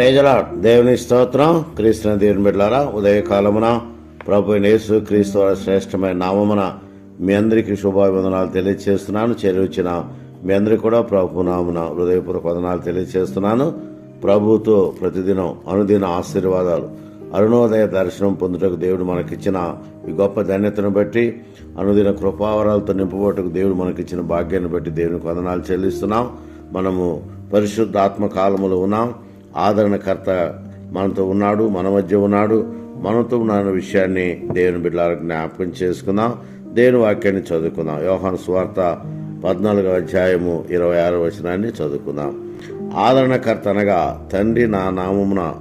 ప్రేజలా దేవుని స్తోత్రం క్రీస్తుని దేవుని బిడ్డారా ఉదయకాలమున ప్రభు యేసు క్రీస్తు వారి శ్రేష్టమైన నామమున మీ అందరికీ శుభాభివందనాలు తెలియజేస్తున్నాను చేరువచ్చిన మీ అందరికీ కూడా ప్రభు నామున హృదయపూర్వక వందనాలు తెలియజేస్తున్నాను ప్రభుతో ప్రతిదినం అనుదిన ఆశీర్వాదాలు అరుణోదయ దర్శనం పొందుటకు దేవుడు మనకిచ్చిన ఈ గొప్ప ధన్యతను బట్టి అనుదిన కృపావరాలతో నింపబోటకు దేవుడు మనకిచ్చిన భాగ్యాన్ని బట్టి దేవునికి వందనాలు చెల్లిస్తున్నాం. మనము పరిశుద్ధాత్మ కాలములో ఉన్నాం. ఆదరణకర్త మనతో ఉన్నాడు మన మధ్య ఉన్నాడు. మనతో ఉన్న విషయాన్ని దేవుని బిడ్డలకు జ్ఞాపకం చేసుకుందాం. దేవుని వాక్యాన్ని చదువుకుందాం. యోహాను స్వార్త పద్నాలుగో అధ్యాయము ఇరవై ఆరో వచనాన్ని చదువుకుందాం. ఆదరణకర్త అనగా తండ్రి నా నామమున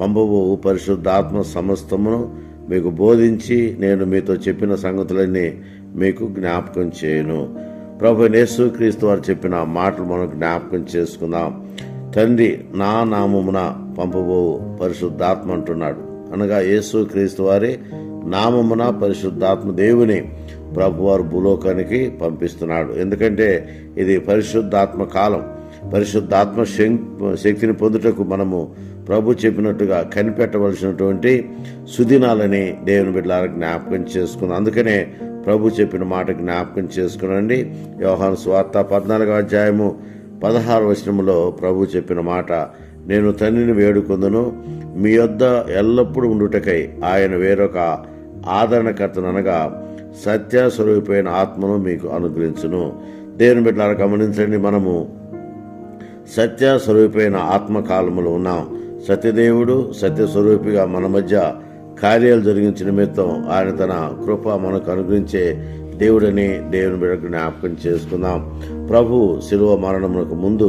పంపబో పరిశుద్ధాత్మ సమస్తమును మీకు బోధించి నేను మీతో చెప్పిన సంగతులన్నీ మీకు జ్ఞాపకం చేయను. ప్రభు నేసు క్రీస్తు వారు చెప్పిన మాటలు మనం జ్ఞాపకం చేసుకుందాం. తండ్రి నా నామమున పంపబో పరిశుద్ధాత్మ అంటున్నాడు. అనగా యేసు క్రీస్తు వారి నామమున పరిశుద్ధాత్మ దేవుని ప్రభువారు భూలోకానికి పంపిస్తున్నాడు. ఎందుకంటే ఇది పరిశుద్ధాత్మ కాలం. పరిశుద్ధాత్మ శం- శక్తిని పొందుటకు మనము ప్రభు చెప్పినట్టుగా కనిపెట్టవలసినటువంటి సుదినాలని దేవుని బిడ్డలారా జ్ఞాపకం చేసుకున్నాం. అందుకనే ప్రభు చెప్పిన మాట జ్ఞాపకం చేసుకునండి. వ్యవహార స్వార్థ పద్నాలుగో అధ్యాయము పదహారు వచనంలో ప్రభు చెప్పిన మాట నేను తండ్రిని వేడుకొందును మీ యొద్ద ఎల్లప్పుడూ ఉండుటకై ఆయన వేరొక ఆదరణకర్తను సత్యస్వరూపైన ఆత్మను మీకు అనుగ్రహించును. దేవుని బిడ్డలారా గమనించండి మనము సత్యస్వరూపైన ఆత్మకాలములు ఉన్నాం. సత్యదేవుడు సత్యస్వరూపిగా మన మధ్య కార్యాలు జరిగించిన నిమిత్తం ఆయన తన కృప మనకు అనుగ్రహించే దేవుడని దేవుని బిడ్డకు జ్ఞాపకం చేసుకుందాం. ప్రభు శిలువ మరణమునకు ముందు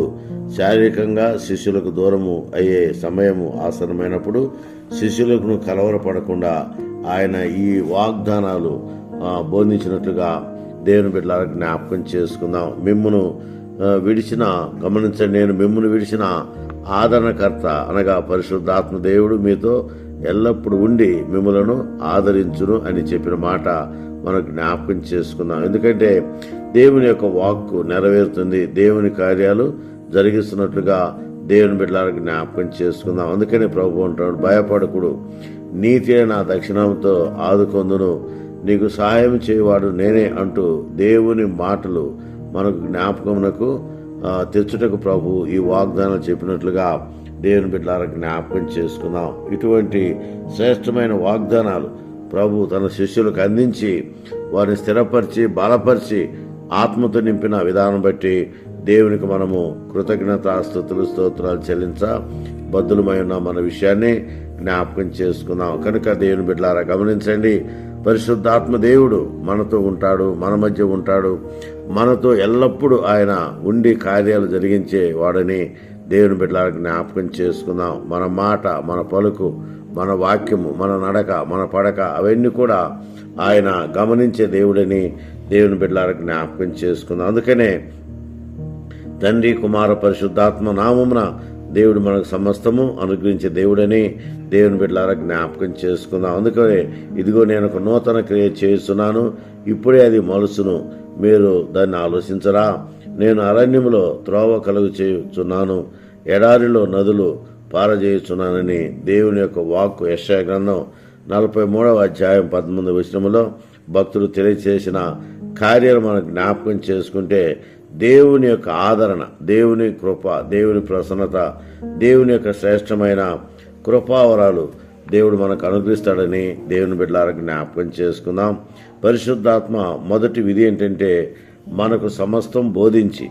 శారీరకంగా శిష్యులకు దూరము అయ్యే సమయము ఆసనమైనప్పుడు శిష్యులకు కలవరపడకుండా ఆయన ఈ వాగ్దానాలు బోధించినట్లుగా దేవుని బిడ్డలకు జ్ఞాపకం చేసుకుందాం. మిమ్మును విడిచిన గమనించండి నేను మిమ్మును విడిచిన ఆదరణకర్త అనగా పరిశుద్ధాత్మ దేవుడు మీతో ఎల్లప్పుడూ ఉండి మిమ్మలను ఆదరించును అని చెప్పిన మాట మనం జ్ఞాపకం చేసుకుందాం. ఎందుకంటే దేవుని యొక్క వాక్కు నెరవేరుతుంది. దేవుని కార్యాలు జరిగిస్తున్నట్లుగా దేవుని బిడ్డలకు జ్ఞాపకం చేసుకుందాం. అందుకని ప్రభు అంటాడు భయపడకుడు. నీతి నా దక్షిణంతో ఆదుకొందును. నీకు సహాయం చేయవాడు నేనే అంటూ దేవుని మాటలు మనకు జ్ఞాపకమునకు తెచ్చుటకు ప్రభు ఈ వాగ్దానం చెప్పినట్లుగా దేవుని బిడ్డలకు జ్ఞాపకం చేసుకుందాం. ఇటువంటి శ్రేష్టమైన వాగ్దానాలు ప్రభు తన శిష్యులకు అందించి వారిని స్థిరపరిచి బలపరిచి ఆత్మతో నింపిన విధానం బట్టి దేవునికి మనము కృతజ్ఞత స్థుతులు స్తోత్రాలు చెల్లించ బద్దులమై ఉన్న మన విషయాన్ని జ్ఞాపకం చేసుకుందాం. కనుక దేవుని బిడ్డలారా గమనించండి పరిశుద్ధాత్మ దేవుడు మనతో ఉంటాడు మన మధ్య ఉంటాడు. మనతో ఎల్లప్పుడూ ఆయన ఉండి కార్యాలు జరిగించే వాడని దేవుని బిడ్డలకు జ్ఞాపకం చేసుకుందాం. మన మాట మన పలుకు మన వాక్యము మన నడక మన పడక అవన్నీ కూడా ఆయన గమనించే దేవుడని దేవుని బిడ్డలకు జ్ఞాపకం చేసుకుందాం. అందుకనే తండ్రి కుమార పరిశుద్ధాత్మ నామమున దేవుడు మనకు సమస్తము అనుగ్రహించే దేవుడని దేవుని బిడ్డలారా జ్ఞాపకం చేసుకుందాం. అందుకనే ఇదిగో నేను ఒక నూతన క్రియ చేస్తున్నాను. ఇప్పుడే అది మలుసును. మీరు దాన్ని ఆలోచించరా? నేను అరణ్యములో త్రోవ కలుగు చేయుచున్నాను ఎడారిలో నదులు పారజేయుచున్నానని దేవుని యొక్క వాక్కు యశయ గ్రంథం నలభై మూడవ అధ్యాయం పదమూడు విషయంలో భక్తులు తెలియచేసిన కార్యాలు మనం జ్ఞాపకం చేసుకుంటే దేవుని యొక్క ఆదరణ దేవుని కృప దేవుని ప్రసన్నత దేవుని యొక్క శ్రేష్టమైన కృపావరాలు దేవుడు మనకు అనుగ్రహిస్తాడని దేవుని బిడ్డలారా జ్ఞాపకం చేసుకుందాం. పరిశుద్ధాత్మ మొదటి విధి ఏంటంటే మనకు సమస్తం బోధించి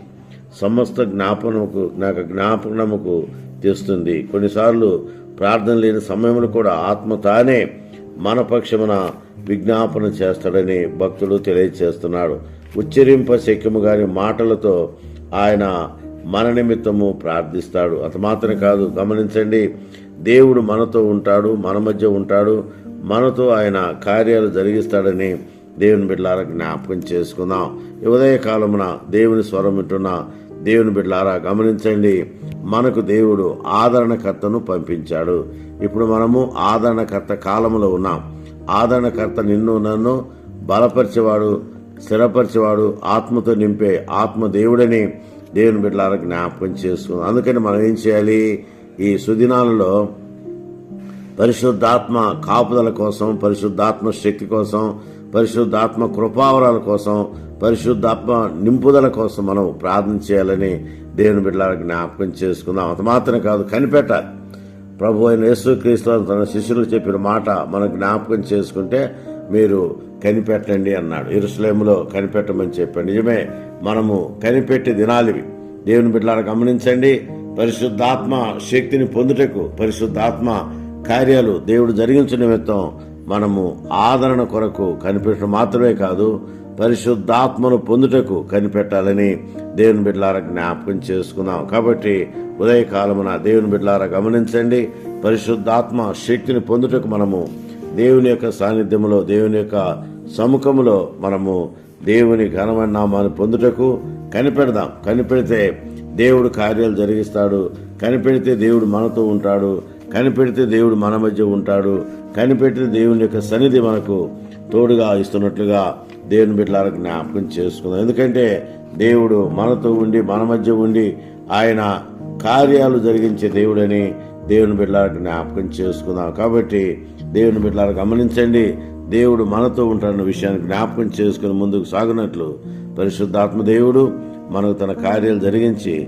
సమస్త జ్ఞాపనముకు నాకు జ్ఞాపనముకు తెస్తుంది. కొన్నిసార్లు ప్రార్థన లేని సమయంలో కూడా ఆత్మ తానే మన పక్షమున విజ్ఞాపన చేస్తాడని భక్తుడు తెలియచేస్తున్నాడు ఉచ్చరింప శక్యము గారి మాటలతో ఆయన మన నిమిత్తము ప్రార్థిస్తాడు. అంత మాత్రమే కాదు గమనించండి దేవుడు మనతో ఉంటాడు మన మధ్య ఉంటాడు మనతో ఆయన కార్యాలు జరిగిస్తాడని దేవుని బిడ్డలారా జ్ఞాపకం చేసుకుందాం. ఉదయ కాలమున దేవుని స్వరం వింటున్న దేవుని బిడ్డలారా గమనించండి. మనకు దేవుడు ఆదరణకర్తను పంపించాడు. ఇప్పుడు మనము ఆదరణకర్త కాలములో ఉన్నాం. ఆదరణకర్త నిన్ను నన్ను బలపరిచేవాడు స్థిరపరిచేవాడు ఆత్మతో నింపే ఆత్మ దేవుడని దేవుని బిడ్డలారా జ్ఞాపకం చేసుకుందాం. అందుకని మనం ఏం చేయాలి? ఈ సుదినాలలో పరిశుద్ధాత్మ కాపుదల కోసం పరిశుద్ధాత్మ శక్తి కోసం పరిశుద్ధాత్మ కృపావరాల కోసం పరిశుద్ధాత్మ నింపుదల కోసం మనం ప్రార్థన చేయాలని దేవుని బిడ్డలకు జ్ఞాపకం చేసుకుందాం. అంత మాత్రం కాదు కనిపెట్టాలి ప్రభు అయిన యేసుక్రీస్తు తన శిష్యులకు చెప్పిన మాట మనం జ్ఞాపకం చేసుకుంటే మీరు కనిపెట్టండి అన్నాడు. ఇరుసలేములో కనిపెట్టమని చెప్పాడు. నిజమే మనము కనిపెట్టి దినాలివి దేవుని బిడ్డలను గమనించండి పరిశుద్ధాత్మ శక్తిని పొందుటకు పరిశుద్ధాత్మ కార్యాలు దేవుడు జరిగించిన నిమిత్తం మనము ఆదరణ కొరకు కనిపెట్టడం మాత్రమే కాదు పరిశుద్ధాత్మను పొందుటకు కనిపెట్టాలని దేవుని బిడ్డలారా జ్ఞాపకం చేసుకుందాం కాబట్టి ఉదయకాలమున దేవుని బిడ్డలారా గమనించండి పరిశుద్ధాత్మ శక్తిని పొందుటకు మనము దేవుని యొక్క సాన్నిధ్యములో దేవుని యొక్క సముఖములో మనము దేవుని ఘనమైన నామాన్ని పొందుటకు కనిపెడదాం. కనిపెడితే దేవుడు కార్యాలు జరిగిస్తాడు. కనిపెడితే దేవుడు మనతో ఉంటాడు. కనిపెడితే దేవుడు మన మధ్య ఉంటాడు. కనిపెడితే దేవుని యొక్క సన్నిధి మనకు తోడుగా ఇస్తున్నట్లుగా దేవుని బిడ్డలకు జ్ఞాపకం చేసుకుందాం. ఎందుకంటే దేవుడు మనతో ఉండి మన మధ్య ఉండి ఆయన కార్యాలు జరిగించే దేవుడని దేవుని బిడ్డలకు జ్ఞాపకం చేసుకుందాం. కాబట్టి దేవుని బిడ్డలకు గమనించండి దేవుడు మనతో ఉంటాడన్న విషయాన్ని జ్ఞాపకం చేసుకుని ముందుకు సాగినట్లు పరిశుద్ధాత్మ దేవుడు మనకు తన కార్యాలు జరిగించి